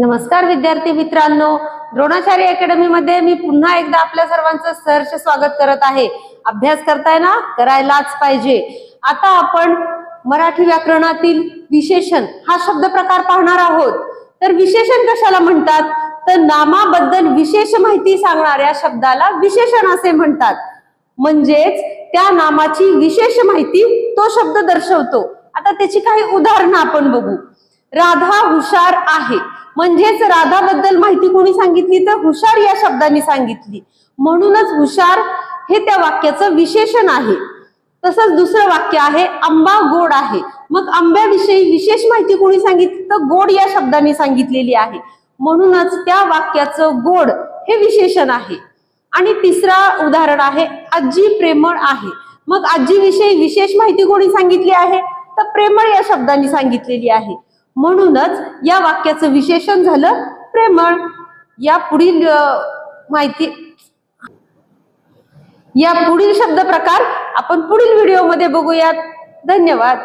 नमस्कार विद्यार्थी मित्रांनो. द्रोणाचार्य अकॅडमी मध्ये मी पुन्हा एकदा आपल्या सर्वांचं सहर्ष स्वागत करत आहे. अभ्यास करताय ना? करायलाच पाहिजे. आता आपण मराठी व्याकरणातील विशेषण हा शब्द प्रकार पाहणार आहोत. तर विशेषण कशाला म्हणतात? तर नामाबद्दल विशेष माहिती सांगणाऱ्या शब्दाला विशेषण असे म्हणतात. म्हणजेच त्या नामाची विशेष माहिती तो शब्द दर्शवतो. आता त्याची काही उदाहरणं आपण बघू. राधा हुशार आहे. म्हणजेच राधाबद्दल माहिती कोणी सांगितली तर हुशार या शब्दाने सांगितली. म्हणूनच हुशार हे त्या वाक्याचं विशेषण आहे. तसंच दुसरं वाक्य आहे आंबा गोड आहे. मग आंब्याविषयी विशेष माहिती कोणी सांगितली तर गोड या शब्दाने सांगितलेली आहे. म्हणूनच त्या वाक्याचं गोड हे विशेषण आहे. आणि तिसरा उदाहरण आहे आजी प्रेमळ आहे. मग आजीविषयी विशेष माहिती कोणी सांगितली आहे? तर प्रेमळ या शब्दाने सांगितलेली आहे. म्हणूनच या वाक्याचं विशेषण झालं प्रेमळ. या पुढील माहिती या पुढील शब्द प्रकार आपण पुढील व्हिडिओमध्ये बघूयात. धन्यवाद.